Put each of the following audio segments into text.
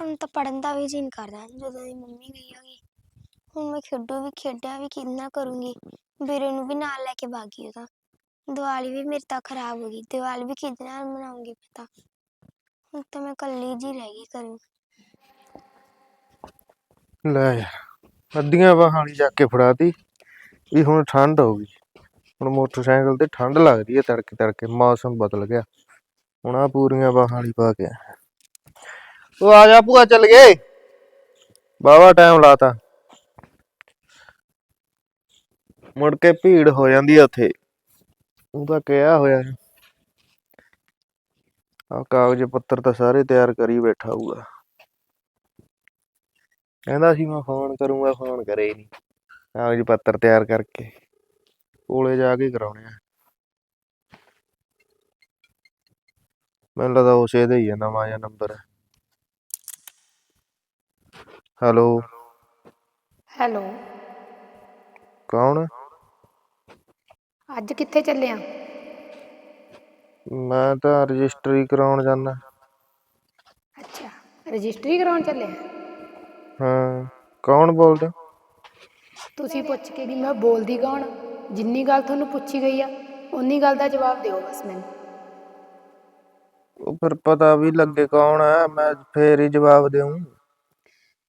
ਹੁਣ ਤਾਂ ਪੜਨ ਦਾ ਵੀ ਜੀਨ ਕਰਦਾ। ਜਦੋਂ ਦੀ ਮੰਮੀ ਗਈ ਹੈਗੀ, ਹੁਣ ਮੈਂ ਖੇਡੂ ਵੀ ਖੇਡਾਂ ਵੀ ਕਿੰਨਾ ਕਰੂੰਗੀ। ਵੀਰੇ ਨੂੰ ਵੀ ਨਾਲ ਲੈ ਕੇ ਭਾਗੀ ਉਹਦਾ ਦੀਵਾਲੀ ਵੀ ਮੇਰੀ ਤਾਂ ਖਰਾਬ ਹੋ ਗਈ। ਦੀਵਾਲੀ ਵੀ ਕਿਹਦੇ ਨਾਲ ਮਨਾਉਂਗੀ ਪਤਾ ਹੁਣ ਤਾਂ ਮੈਂ ਇਕੱਲੀ ਜੀ ਰਹਿ ਗਈ ਕਰੂ ਲੈ ਯਾਰ, ਅੱਧੀਆਂ ਬਾਹਾਂ ਜਾ ਚੱਕ ਕੇ ਫੜਾਤੀ। ਵੀ ਹੁਣ ਠੰਡ ਹੋ ਗਈ। ਹੁਣ ਮੋਟਰਸਾਈਕਲ ਤੇ ਠੰਡ ਲੱਗਦੀ ਹੈ ਤੜਕੇ ਤੜਕੇ। ਮੌਸਮ ਬਦਲ ਗਿਆ। ਹੁਣ ਆ ਪੂਰੀਆਂ ਬਾਹਾਂ ਵਾਲੀ ਪਾ ਕੇ ਆਇਆ। ਉਹ ਆ ਜਾ ਭੂਆ, ਚੱਲ ਗਏ। ਬਾਵਾ ਟਾਈਮ ਲਾਤਾ। ਮੁੜ ਕੇ ਭੀੜ ਹੋ ਜਾਂਦੀ ਆ ਉੱਥੇ। ਉਹ ਤਾਂ ਕਿਹਾ ਹੋਇਆ ਆ ਕਾਗਜ਼ ਪੱਤਰ ਤਾਂ ਸਾਰੇ ਤਿਆਰ ਕਰੀ ਬੈਠਾ ਹੋਊਗਾ। ਕਹਿੰਦਾ ਸੀ ਮੈਂ ਫੋਨ ਕਰੂੰਗਾ, ਫੋਨ ਕਰੇ ਹੀ ਨਹੀਂ ਕਾਗਜ਼ ਪੱਤਰ ਤਿਆਰ ਕਰਕੇ ਕੋਲੇ ਜਾ ਕੇ ਕਰਾਉਣੇ ਆ। ਮੈਨੂੰ ਲੱਗਦਾ ਉਸੇ ਦਾ ਹੀ ਆ, ਨਵਾਂ ਜਿਹਾ ਨੰਬਰ ਹੈਲੋ। ਹੈਲੋ। ਕੌਣ? ਅੱਜ ਕਿੱਥੇ ਚੱਲਿਆ? ਮੈਂ ਤਾਂ ਰਜਿਸਟਰੀ ਕਰਾਉਣ ਜਾਣਾ ਅੱਛਾ ਰਜਿਸਟਰੀ ਕਰਾਉਣ ਚੱਲਿਆ? ਹਾਂ ਕੌਣ ਬੋਲਦਾ? ਤੁਸੀਂ ਪੁੱਛ ਕੇ ਵੀ ਮੈਂ ਬੋਲਦੀ ਕੌਣ? ਜਿੰਨੀ ਗੱਲ ਤੁਹਾਨੂੰ ਪੁੱਛੀ ਗਈ ਆ ਉਨੀ ਗੱਲ ਦਾ ਜਵਾਬ ਦਿਓ ਬਸ ਮੈਨੂੰ। ਉਹ ਫਿਰ ਪਤਾ ਵੀ ਲੱਗੇ ਕੌਣ ਹੈ ਮੈਂ ਫੇਰ ਹੀ ਜਵਾਬ ਦੇਉਂ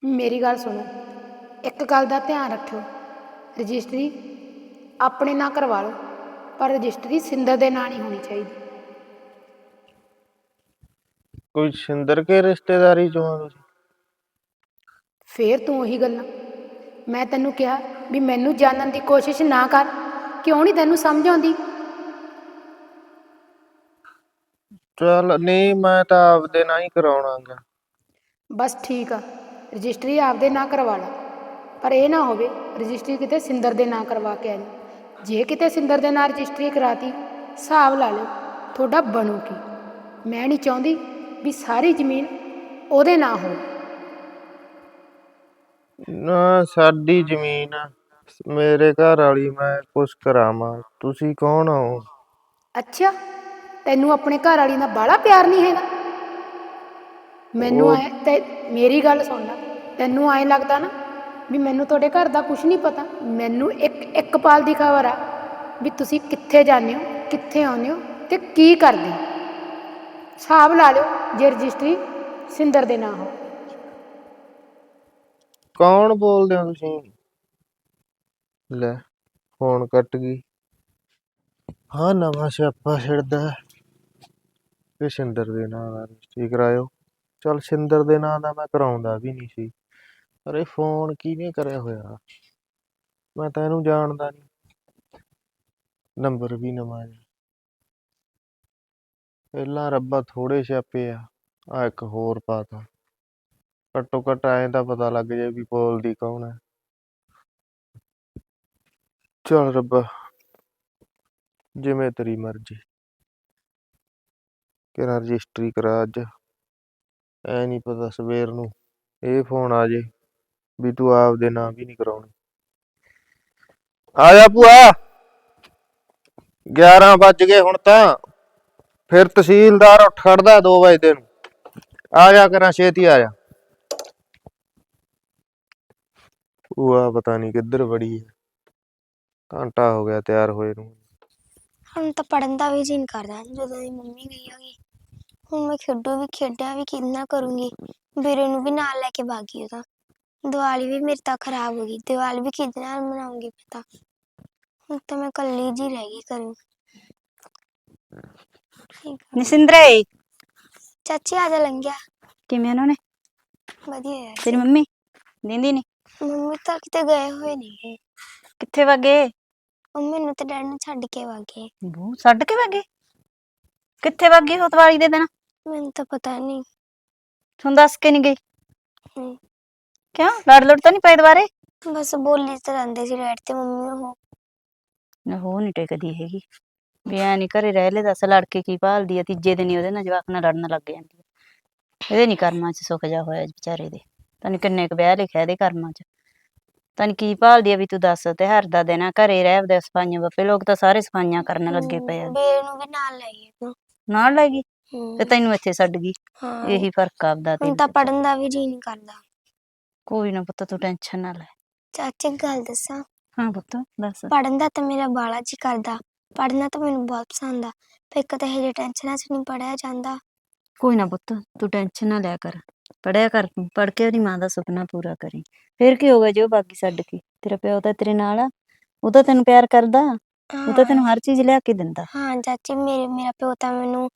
ਮੇਰੀ ਗੱਲ ਸੁਣੋ। ਇੱਕ ਗੱਲ ਦਾ ਧਿਆਨ ਰੱਖਿਓ। ਰਜਿਸਟਰੀ ਆਪਣੇ ਨਾਂ ਕਰਵਾ ਲਓ ਪਰ ਰਜਿਸਟਰੀ ਸਿੰਦਰ ਦੇ ਨਾਂ ਨਹੀਂ ਹੋਣੀ ਚਾਹੀਦੀ। ਕੋਈ ਸਿੰਦਰ ਕੇ ਰਿਸ਼ਤੇਦਾਰੀ ਚੋਂ ਆ ਤੁਸੀਂ? ਫੇਰ ਤੂੰ ਉਹੀ ਗੱਲਾਂ। ਮੈਂ ਤੈਨੂੰ ਕਿਹਾ ਵੀ ਮੈਨੂੰ ਜਾਣਨ ਦੀ ਕੋਸ਼ਿਸ਼ ਨਾ ਕਰ ਕਿਉਂ ਨਹੀਂ ਤੈਨੂੰ ਸਮਝ ਆਉਂਦੀ? ਚੱਲ ਨਹੀਂ ਮੈਂ ਤਾਂ ਆਪਦੇ ਨਾਲ ਹੀ ਕਰਾਉਣਾਗਾ ਬਸ ਠੀਕ ਆ। ਰਜਿਸਟਰੀ ਆਪਦੇ ਨਾਂ ਕਰਵਾ ਲਾ। ਪਰ ਇਹ ਨਾ ਹੋਵੇ ਰਜਿਸਟਰੀ ਕਿਤੇ ਸਿੰਦਰ ਦੇ ਨਾਂ ਕਰਵਾ ਕੇ ਆ ਜਾਈਂ। ਜੇ ਕਿਤੇ ਸਿੰਦਰ ਦੇ ਨਾਂ ਰਜਿਸਟਰੀ ਕਰਾਤੀ ਹਿਸਾਬ ਲਾ ਲਿਓ ਤੁਹਾਡਾ ਬਣੂ ਕੀ? ਮੈਂ ਨਹੀਂ ਚਾਹੁੰਦੀ ਵੀ ਸਾਰੀ ਜ਼ਮੀਨ ਉਹਦੇ ਨਾਂ ਹੋ ਨਾ ਸਾਡੀ ਜ਼ਮੀਨ ਆ ਮੇਰੇ ਘਰ ਵਾਲੀ ਮੈਂ ਕੁਛ ਕਰਾਵਾਂ। ਤੁਸੀਂ ਕੌਣ ਹੋ? ਅੱਛਾ ਤੈਨੂੰ ਆਪਣੇ ਘਰ ਵਾਲੀ ਨਾਲ ਬਾਹਲਾ ਪਿਆਰ ਨਹੀਂ ਹੈਗਾ? ਮੈਨੂੰ ਐ ਤੇ ਮੇਰੀ ਗੱਲ ਸੁਣ ਲੈ ਤੈਨੂੰ ਐਂ ਲੱਗਦਾ ਨਾ ਵੀ ਮੈਨੂੰ ਤੁਹਾਡੇ ਘਰ ਦਾ ਕੁਝ ਨਹੀਂ ਪਤਾ? ਮੈਨੂੰ ਇੱਕ ਇੱਕ ਪਾਲ ਦੀ ਖਬਰ ਆ ਵੀ ਤੁਸੀਂ ਕਿੱਥੇ ਜਾਂਦੇ ਹੋ ਕਿੱਥੇ ਆਉਂਦੇ ਹੋ ਤੇ ਕੀ ਕਰਦੇ ਹੋ? ਹਿਸਾਬ ਲਾ ਲਿਓ ਜੇ ਰਜਿਸਟਰੀ ਸਿੰਦਰ ਦੇ ਨਾਂ ਹੋ। ਕੌਣ ਬੋਲਦੇ ਹੋ ਤੁਸੀਂ? ਲੈ ਫੋਨ ਕੱਟ ਗਈ। ਹਾਂ ਨਵਾਂ ਸਿਆਪਾ ਛਿੜਦਾ ਸਿੰਦਰ ਦੇ ਨਾਂ ਦਾ ਰਜਿਸਟਰੀ ਕਰਾਇਓ। ਚਲ ਸਿੰਦਰ ਦੇ ਨਾਂ ਦਾ ਮੈਂ ਕਰਾਉਂਦਾ ਵੀ ਨਹੀਂ ਸੀ। ਅਰੇ ਫੋਨ ਕਿਹਨੇ ਕਰਿਆ ਹੋਇਆ? ਮੈਂ ਤਾਂ ਇਹਨੂੰ ਜਾਣਦਾ ਨਹੀਂ। ਨੰਬਰ ਵੀ ਨਵਾਂ ਜਿਹਾ ਪਹਿਲਾਂ ਰੱਬਾ ਥੋੜੇ ਸਿਆਪੇ ਆ। ਆ ਇੱਕ ਹੋਰ ਪਾਤਾ ਘੱਟੋ ਘੱਟ ਐਂ ਤਾਂ ਪਤਾ ਲੱਗ ਜਾਏ ਵੀ ਬੋਲਦੀ ਕੌਣ ਹੈ ਚਲ ਰੱਬਾ, ਜਿਵੇਂ ਤੇਰੀ ਮਰਜ਼ੀ। ਕਿਹੜਾ ਰਜਿਸਟਰੀ ਕਰਾ ਅੱਜ। ਐ ਨਹੀਂ ਪਤਾ ਸਵੇਰ ਨੂੰ, ਇਹ ਫੋਨ ਆ ਜੇ, ਵੀ ਤੂੰ ਆਪਦੇ ਨਾਂ ਵੀ ਨਹੀਂ ਕਰਾਉਣੀ। ਆ ਜਾ ਭੂਆ। 11 ਵੱਜ ਗਏ ਹੁਣ ਤਾਂ, ਫਿਰ ਤਹਿਸੀਲਦਾਰ ਉੱਠ ਖੜਦਾ 2 ਵਜੇ ਨੂੰ। ਆ ਜਾ ਕਰਾਂ, ਛੇਤੀ ਆ ਜਾ। ਭੂਆ ਪਤਾ ਨਹੀਂ ਕਿੱਧਰ ਵੜੀ ਹੈ ਘੰਟਾ ਹੋ ਗਿਆ ਤਿਆਰ ਹੋਏ ਨੂੰ। ਹੁਣ ਤਾਂ ਪੜਨ ਦਾ ਵੀ ਜੀਨ ਕਰਦਾ, ਜਦੋਂ ਦੀ ਮੰਮੀ ਗਈ ਹੈਗੀ। ਹੁਣ ਮੈਂ ਖੇਡੂ ਵੀ ਖੇਡਾਂ ਵੀ ਕਿੰਨਾ ਕਰੂੰਗੀ ਵੀਰੇ ਨੂੰ ਵੀ ਨਾਲ ਲੈ ਕੇ ਭਾਗੀ ਉਹਦਾ ਦੀਵਾਲੀ ਵੀ ਮੇਰੀ ਤਾਂ ਖਰਾਬ ਹੋ ਗਈ ਦੀਵਾਲੀ ਵੀ ਕਿਹਦੇ ਨਾਲ ਮਨਾਉਂਗੀ ਪਤਾ ਹੁਣ ਤਾਂ ਮੈਂ ਇਕੱਲੀ ਜੀ ਰਹਿ ਗਈ ਕਰੂ ਠੀਕ ਆ। ਨਿਸਿੰਦਰੇ ਚਾਚੀ ਆ ਜਾ ਲੰਘਿਆ ਕਿਵੇਂ ਉਹਨਾਂ ਨੇ ਵਧੀਆ ਯਾਰ ਤੇਰੀ ਮੰਮੀ ਦਿੰਦੀ ਨਹੀਂ ਮੰਮੀ ਤਾਂ ਕਿਤੇ ਗਏ ਹੋਏ ਨਹੀਂ ਕਿੱਥੇ ਵਗੇ ਮੰਮੀ ਨੂੰ ਤੇ ਡੈਡ ਨੂੰ ਛੱਡ ਕੇ ਵਾਗੇ ਬੂ ਛੱਡ ਕੇ ਵਗੇ ਕਿੱਥੇ ਵਗੇ ਹੋ ਤਵਾਲੀ ਦੇ ਦਿਨ ਮੈਨੂੰ ਤਾਂ ਪਤਾ ਨਹੀਂ ਤੁਹਾਨੂੰ ਦੱਸ ਕੇ ਨਹੀਂ ਗਈ? ਹਮ। ਕਿਉਂ? ਲੜ ਲੜ ਤਾਂ ਨਹੀਂ ਪਏ ਦੁਬਾਰੇ? ਬਸ ਬੋਲੀ ਤਾਂ ਜਾਂਦੇ ਸੀ ਡੈਡ ਤੇ ਮੰਮੀ ਉਹ। ਨਾ ਹੋ ਨਹੀਂ ਟਿਕਦੀ ਹੈਗੀ। ਵੀ ਐ ਨਹੀਂ ਘਰੇ ਰਹਿ ਲੈ ਦੱਸ ਲੜ ਕੇ ਕੀ ਭਾਲਦੀ ਆ ਤੀਜੇ ਦਿਨ ਹੀ ਉਹਦੇ ਨਾਲ ਜਵਾਕ ਨਾਲ ਲੜਨ ਲੱਗ ਜਾਂਦੀ ਆ। ਇਹਦੇ ਨਹੀਂ ਕਰਮਾਂ 'ਚ ਸੁੱਖ ਜਾ ਹੋਇਆ ਵਿਚਾਰੇ ਦੇ। ਤੈਨੂੰ ਕਿੰਨੇ ਕੁ ਵਿਆਹ ਲਿਖਿਆ ਇਹਦੇ ਕਰਮਾਂ 'ਚ। ਤੈਨੂੰ ਕੀ ਭਾਲਦੀ ਆ ਵੀ ਤੂੰ ਦੱਸ ਤਿਉਹਾਰ ਦਾ ਦਿਨ ਆ ਘਰੇ ਰਹਿ ਆਪਦੇ ਸਫਾਈਆਂ ਬੱਪੇ ਲੋਕ ਤਾਂ ਸਾਰੇ ਸਫਾਈਆਂ ਕਰਨ ਲੱਗੇ ਪਏ ਆ। ਬੇਰ ਨੂੰ ਵੀ ਨਾਲ ਲੈ ਤੂੰ। ਨਾਲ ਲੈ ਗਈ ਤੇ ਤੈਨੂੰ ਇੱਥੇ ਛੱਡ ਗਈ। ਹਾਂ। ਇਹੀ ਫ਼ਰਕ ਆਪਦਾ ਤੇ ਹੁਣ ਤਾਂ ਪੜਨ ਦਾ ਵੀ ਜੀ ਨਹੀਂ ਕਰਦਾ। ਕੋਈ ਨਾ ਪੁੱਤ ਤੂੰ ਟੈਨਸ਼ਨ ਨਾ ਲੈ। ਚਾਚੀ ਗੱਲ ਦੱਸਾਂ। ਹਾਂ ਪੁੱਤ ਦੱਸ। ਪੜਨ ਦਾ ਤਾਂ ਮੇਰਾ ਬਾਲਾ ਜੀ ਕਰਦਾ। ਪੜਨਾ ਤਾਂ ਮੈਨੂੰ ਬਹੁਤ ਪਸੰਦ ਆ। ਪਰ ਇੱਕ ਤਾਂ ਇਹ ਟੈਨਸ਼ਨਾਂ 'ਚ ਨਹੀਂ ਪੜਿਆ ਜਾਂਦਾ। ਕੋਈ ਨਾ ਪੁੱਤ ਤੂੰ ਟੈਨਸ਼ਨ ਨਾ ਲਿਆ ਕਰ। ਪੜਿਆ ਕਰ ਤੂੰ ਪੜ ਕੇ ਉਹਦੀ ਮਾਂ ਦਾ ਸੁਪਨਾ ਪੂਰਾ ਕਰੀ। ਫਿਰ ਕੀ ਹੋਗਾ ਜੇ ਉਹ ਬਾਕੀ ਛੱਡ ਕੇ? ਤੇਰਾ ਪਿਓ ਤਾਂ ਤੇਰੇ ਨਾਲ ਆ। ਉਹ ਤਾਂ ਤੈਨੂੰ ਪਿਆਰ ਕਰਦਾ। ਉਹ ਤਾਂ ਤੈਨੂੰ ਹਰ ਚੀਜ਼ ਲਿਆ ਕੇ ਦਿੰਦਾ। ਹਾਂ ਚਾਚੀ ਮੇਰੇ ਮੇਰਾ ਪਿਓ ਤਾਂ ਮੈਨੂੰ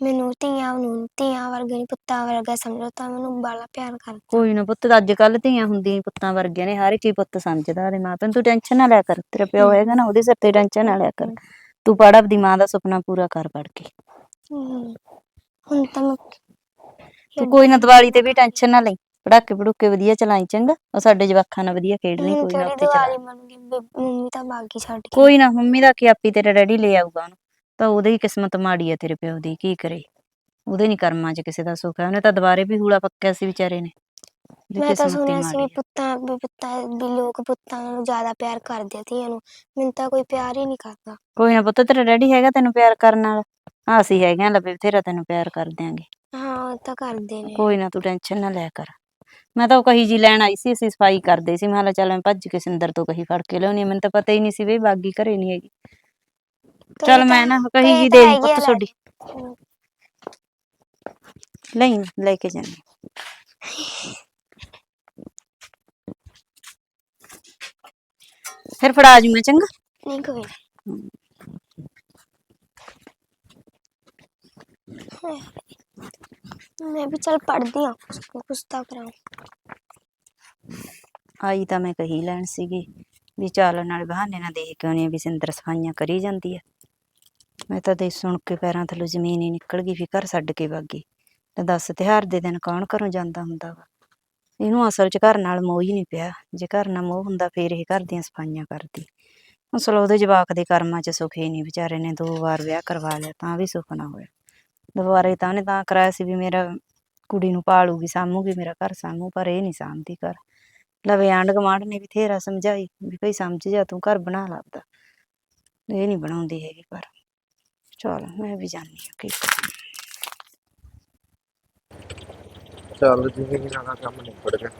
ਮੈਨੂੰ ਧੀਆਂ ਨੂੰ ਧੀਆਂ ਵਰਗਾ ਨਹੀਂ ਪੁੱਤਾਂ ਵਰਗਾ ਸਮਝੋ ਤਾਂ ਮੈਨੂੰ ਬਾਲਾ ਪਿਆਰ ਕਰਦਾ। ਕੋਈ ਨਾ ਪੁੱਤ ਅੱਜ ਕੱਲ ਧੀਆਂ ਹੁੰਦੀਆਂ ਪੁੱਤਾਂ ਵਰਗੀਆਂ ਨੇ ਹਰ ਇੱਕ ਪੁੱਤ ਸਮਝਦਾ ਉਹਦੇ ਮਾਂ ਪਿਓ ਨੂੰ। ਤੂੰ ਟੈਨਸ਼ਨ ਨਾ ਲਿਆ ਕਰ ਤੇਰਾ ਪਿਓ ਹੈਗਾ ਨਾ ਉਹਦੇ ਸਿਰ ਤੇ ਟੈਨਸ਼ਨ ਨਾ ਲਿਆ ਕਰ। ਤੂੰ ਪੜ ਆਪਦੀ ਮਾਂ ਦਾ ਸੁਪਨਾ ਪੂਰਾ ਕਰ ਪੜ ਕੇ। ਹੁਣ ਤਾਂ ਮੈਂ ਤੂੰ ਕੋਈ ਨਾ ਦੀਵਾਲੀ ਤੇ ਵੀ ਟੈਨਸ਼ਨ ਨਾ ਲਈ ਪੜਾਕੇ ਪੜੂਕੇ ਵਧੀਆ ਚਲਾਈ ਚੰਗਾ ਉਹ ਸਾਡੇ ਜਵਾਕਾਂ ਨਾਲ ਵਧੀਆ ਖੇਡ ਲਈ ਹੁਣ ਕੋਈ ਨਾ ਉੱਤੇ ਚਲਾ। ਦੀਵਾਲੀ ਮੰਨੂਗੀ ਮੰਮੀ ਤਾਂ ਬਾਗੀ ਛੱਡ ਕੇ। ਕੋਈ ਨਾ ਮੰਮੀ ਦਾ ਕੀ ਆਪੀ ਤੇਰਾ ਡੈਡੀ ਲੈ ਆਊਗਾ ਉਹਨੂੰ। ਤਾਂ ਉਹਦੀ ਹੀ ਕਿਸਮਤ ਮਾੜੀ ਆ ਤੇਰੇ ਪਿਓ ਦੀ ਕੀ ਕਰੇ? ਉਹਦੇ ਨਹੀਂ ਕਰਮਾਂ 'ਚ ਕਿਸੇ ਦਾ ਸੁੱਖ ਹੈ ਉਹਨੇ ਤਾਂ ਦੁਬਾਰੇ ਵੀ ਹੂਲਾ ਪੱਕਿਆ ਸੀ ਵਿਚਾਰੇ ਨੇ। ਮੈਂ ਤਾਂ ਕਿਸਮਤ ਹੀ ਸੁਣਿਆ ਸੀ ਵੀ ਆ। ਪੁੱਤਾਂ ਵੀ ਪੁੱਤਾਂ ਵੀ ਲੋਕ ਪੁੱਤਾਂ ਨੂੰ ਜ਼ਿਆਦਾ ਪਿਆਰ ਕਰਦੇ ਆ ਧੀਆਂ ਨੂੰ। ਮੈਨੂੰ ਤਾਂ ਕੋਈ ਪਿਆਰ ਹੀ ਨਹੀਂ ਕਰਦਾ। ਕੋਈ ਨਾ ਪੁੱਤ ਤੇਰਾ ਡੈਡੀ ਹੈਗਾ ਤੈਨੂੰ ਪਿਆਰ ਕਰਨ ਵਾਲਾ ਹਾਂ ਅਸੀਂ ਹੈਗੇ ਆ ਲੱਭੇ ਬਥੇਰਾ ਤੈਨੂੰ ਪਿਆਰ ਕਰ ਦਿਆਂਗੇ। ਹਾਂ ਉਹ ਤਾਂ ਕਰਦੇ ਨੇ। ਕੋਈ ਨਾ ਤੂੰ ਟੈਨਸ਼ਨ ਨਾ ਲਿਆ ਕਰ। ਮੈਂ ਤਾਂ ਉਹ ਕਹੀ ਜੀ ਲੈਣ ਆਈ ਸੀ ਅਸੀਂ ਸਫ਼ਾਈ ਕਰਦੇ ਸੀ। ਮੈਂ ਕਿਹਾ ਚੱਲ ਮੈਂ ਭੱਜ ਕੇ ਸਿੰਦਰ ਤੋਂ ਕਹੀ ਫੜ ਕੇ ਲਿਆਉਣੀ ਮੈਨੂੰ ਤਾਂ ਪਤਾ ਹੀ ਨਹੀਂ ਸੀ ਵੀ ਬਾਗੀ ਘਰੇ ਨਹੀਂ ਹੈਗੀ। ਚੱਲ ਮੈਂ ਤਾਂ- ਨਾ ਕਹੀ ਕਹੀ ਜੀ ਤਾਂ ਦੇ ਹੈਗੀ ਆ ਪੁੱਤ ਲੈ ਛੋਡੀ ਹਮ, ਲਈ ਲੈ ਕੇ ਜਾਣੀ ਫਿਰ ਫੜਾ ਜੂ ਮੈਂ ਚੰਗਾ ਨਹੀਂ ਕੋਈ ਨਾ। ਮੈਂ ਵੀ ਚੱਲ ਪੜਦੀ ਆ ਕੁਛ ਤਾਂ ਕਰਾਂ ਆਈ ਤਾਂ ਮੈਂ ਕਹੀ ਲੈਣ ਸੀਗੀ ਵੀ ਚੱਲ ਨਾਲ ਬਹਾਨੇ ਨਾਲ ਦੇਖ ਕੇ ਆਉਣੀ ਆ ਵੀ ਸਿੰਦਰ ਸਫਾਈਆਂ ਕਰੀ ਜਾਂਦੀ ਆ ਮੈਂ ਤਾਂ ਦੇ ਸੁਣ ਕੇ ਪੈਰਾਂ ਥੱਲੋਂ ਜ਼ਮੀਨ ਹੀ ਨਿਕਲ ਗਈ ਵੀ ਘਰ ਛੱਡ ਕੇ ਵਾਗੀ ਤੇ ਦੱਸ ਤਿਉਹਾਰ ਦੇ ਦਿਨ ਕੌਣ ਘਰੋਂ ਜਾਂਦਾ ਹੁੰਦਾ ਵਾ? ਇਹਨੂੰ ਅਸਲ 'ਚ ਘਰ ਨਾਲ ਮੋਹ ਹੀ ਨਹੀਂ ਪਿਆ। ਜੇ ਘਰ ਨਾਲ ਮੋਹ ਹੁੰਦਾ ਫੇਰ ਇਹ ਘਰ ਦੀਆਂ ਸਫਾਈਆਂ ਕਰਦੀ। ਅਸਲ ਉਹਦੇ ਜਵਾਕ ਦੇ ਕਰਮਾਂ 'ਚ ਸੁਖ ਹੀ ਨਹੀਂ, ਵਿਚਾਰੇ ਨੇ ਦੋ ਵਾਰ ਵਿਆਹ ਕਰਵਾ ਲਿਆ ਤਾਂ ਵੀ ਸੁਖ ਨਾ ਹੋਇਆ। ਦੁਬਾਰੇ ਤਾਂ ਉਹਨੇ ਤਾਂ ਕਰਾਇਆ ਸੀ ਵੀ ਮੇਰਾ ਕੁੜੀ ਨੂੰ ਪਾਲੂਗੀ, ਸਾਂਭੂਗੀ ਮੇਰਾ ਘਰ ਸਾਂਭੂ, ਪਰ ਇਹ ਨਹੀਂ ਸਾਂਭਦੀ ਘਰ। ਲਵੇ ਆਂਢ ਗੁਆਂਢ ਨੇ ਵੀ ਥੇਰਾ ਸਮਝਾਈ ਵੀ ਭਈ ਸਮਝ ਜਾ, ਤੂੰ ਘਰ ਬਣਾ ਲੱਭਦਾ ਇਹ ਨਹੀਂ ਬਣਾਉਂਦੀ ਹੈਗੀ ਪਰ ਚਲ ਮੈਂ ਵੀ ਜਾਣੀ ਆ ਕੀ। ਚੱਲ ਜਿਵੇਂ ਕਿ ਨਾ ਕੰਮ ਨਿਬੜ ਗਿਆ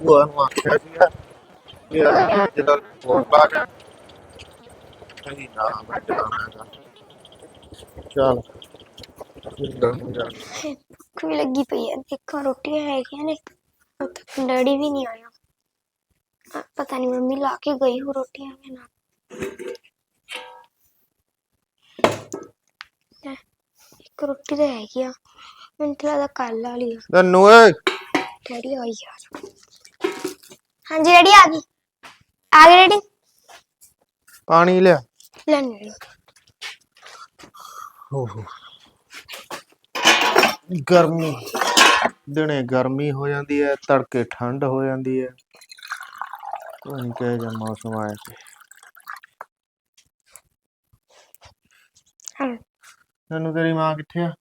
ਉਹ ਨੂੰ ਆਖਿਆ ਸੀਗਾ ਕਿ ਆ ਜਿਹੜਾ ਫੋਨ ਪਾ ਗਿਆ ਨਹੀਂ ਨਾ ਮੈਂ ਜਾਣਾ ਚੱਲ ਜਿੰਦਾ ਹੋ ਜਾ ਭੁੱਖ ਵੀ ਲੱਗੀ ਪਈ ਹੈ ਦੇਖਾਂ ਰੋਟੀਆਂ ਹੈਗੀਆਂ ਨੇ ਤੱਕ ਡੈਡੀ ਵੀ ਨਹੀਂ ਆਇਆ ਪਤਾ ਨਹੀਂ ਮੰਮੀ ਲਾ ਕੇ ਗਈ ਹੋ ਰੋਟੀਆਂ ਕਿ ਨਾ ਇੱਕ ਰੋਟੀ ਤਾਂ ਹੈਗੀ ਆ ਮੈਨੂੰ ਤਾਂ ਲੱਗਦਾ ਕੱਲ ਵਾਲੀ ਆ। ਤੈਨੂੰ ਓਏ। ਡੈਡੀ ਆਈ ਯਾਰ। ਹਾਂਜੀ ਡੈਡੀ ਆ ਗਈ। ਆ ਗਏ ਡੈਡੀ। ਪਾਣੀ ਲਿਆ। ਲੈਣੇ ਓਹੋ। ਗਰਮੀ। ਦਿਨੇ ਗਰਮੀ ਹੋ ਜਾਂਦੀ ਹੈ ਤੜਕੇ ਠੰਡ ਹੋ ਜਾਂਦੀ ਹੈ ਪਤਾ ਨਹੀਂ ਕਿਹੋ ਜਿਹਾ ਮੌਸਮ ਆਇਆ ਤੇ ਹਾਂ। ਤੈਨੂੰ ਤੇਰੀ ਮਾਂ ਕਿੱਥੇ ਆ?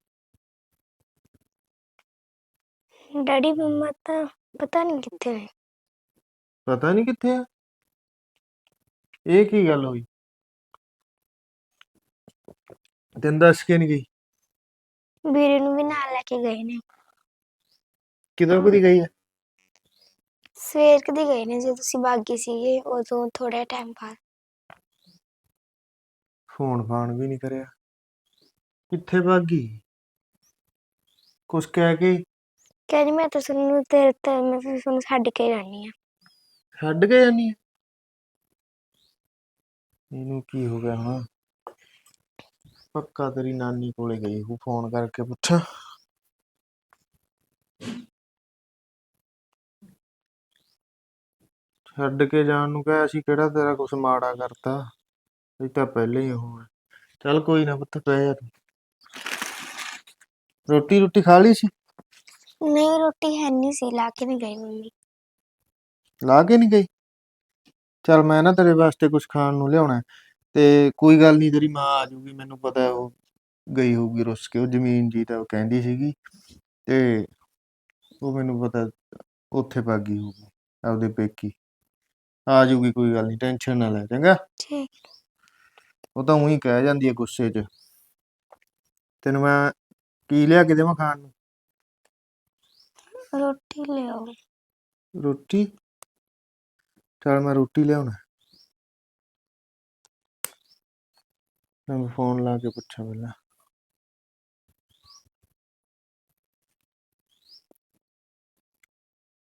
ਡੈਡੀ ਮੰਮਾ ਤਾਂ ਪਤਾ ਨਹੀਂ ਕਿੱਥੇ ਹੈ ਪਤਾ ਨਹੀਂ ਕਿੱਥੇ ਆ? ਇਹ ਕੀ ਗੱਲ ਹੋਈ? ਤੈਨੂੰ ਦੱਸ ਕੇ ਨਹੀਂ ਗਈ? ਵੀਰੇ ਨੂੰ ਵੀ ਨਾਲ ਲੈ ਕੇ ਗਏ ਨੇ। ਕਿਦੋਂ ਕਦੀ ਗਈ ਹੈ ਸਵੇਰ ਕਦੇ ਗਏ ਨੇ ਜਦੋਂ ਤੁਸੀਂ ਬਾਗੀ ਸੀਗੇ ਉਦੋਂ ਥੋੜਾ ਟਾਈਮ ਬਾਅਦ। ਫੋਨ ਫਾਨ ਵੀ ਨਹੀਂ ਕਰਿਆ। ਕਿੱਥੇ ਭਾਗੀ ਕੁਛ ਕਹਿ ਕੇ? ਕਹਿੰਦੀ ਮੈਂ ਤਾਂ ਤੁਹਾਨੂੰ ਤੇਰੇ ਤੇ ਮੈਂ ਤਾਂ ਤੁਹਾਨੂੰ ਛੱਡ ਕੇ ਜਾਣੀ ਆ। ਛੱਡ ਕੇ ਜਾਨੀ ਹੈ ਇਹਨੂੰ ਕੀ ਹੋ ਗਿਆ ਹੁਣ? ਪੱਕਾ ਤੇਰੀ ਨਾਨੀ ਕੋਲੇ ਗਈ ਹੂੰ ਫੋਨ ਕਰਕੇ ਪੁੱਛਾਂ। ਛੱਡ ਕੇ ਜਾਣ ਨੂੰ ਕਿਹਾ ਸੀ ਕਿਹੜਾ ਤੇਰਾ ਕੁਛ ਮਾੜਾ ਕਰਤਾ? ਇਹ ਤਾਂ ਪਹਿਲੇ ਹੀ ਉਹ ਹੈ। ਚੱਲ ਕੋਈ ਨਾ ਪੁੱਤ ਪੈ ਜਾ ਤੂੰ। ਰੋਟੀ ਰੋਟੀ ਖਾ ਲਈ ਸੀ? ਨਹੀਂ ਰੋਟੀ ਹੈ ਨਹੀਂ ਸੀ ਲਾ ਕੇ ਨਹੀਂ ਗਈ ਮੰਮੀ। ਲਾ ਕੇ ਨਹੀਂ ਗਈ? ਚੱਲ ਮੈਂ ਨਾ ਤੇਰੇ ਵਾਸਤੇ ਕੁਝ ਖਾਣ ਨੂੰ ਲਿਆਉਣਾ ਹੈ। ਤੇ ਕੋਈ ਗੱਲ ਨਹੀਂ ਤੇਰੀ ਮਾਂ ਆ ਜਾਊਗੀ ਮੈਨੂੰ ਪਤਾ ਹੈ ਉਹ ਗਈ ਹੋਊਗੀ ਰੁੱਸ ਕੇ ਉਹ ਜ਼ਮੀਨ ਜੀ ਤਾਂ ਉਹ ਕਹਿੰਦੀ ਸੀਗੀ। ਤੇ ਉਹ ਮੈਨੂੰ ਪਤਾ ਉੱਥੇ ਭਾਗੀ ਹੋਊਗੀ ਆਪਦੇ ਪੇਕੀ। ਆ ਜਾਊਗੀ ਕੋਈ ਗੱਲ ਨਹੀਂ ਟੈਨਸ਼ਨ ਨਾ ਲੈ ਚੰਗਾ? ਠੀਕ। ਉਹ ਤਾਂ ਉਹੀ ਕਹਿ ਜਾਂਦੀ ਹੈ ਗੁੱਸੇ 'ਚ। ਤੈਨੂੰ ਮੈਂ ਕੀ ਲਿਆ ਕੇ ਦੇਵਾਂ ਖਾਣ ਨੂੰ? ਰੋਟੀ ਲਿਆਓ। ਰੋਟੀ? ਚਲ ਮੈਂ ਰੋਟੀ ਲਿਆਉਣਾ। ਮੈਂ ਫੋਨ ਲਾ ਕੇ ਪੁੱਛਾਂ ਪਹਿਲਾਂ।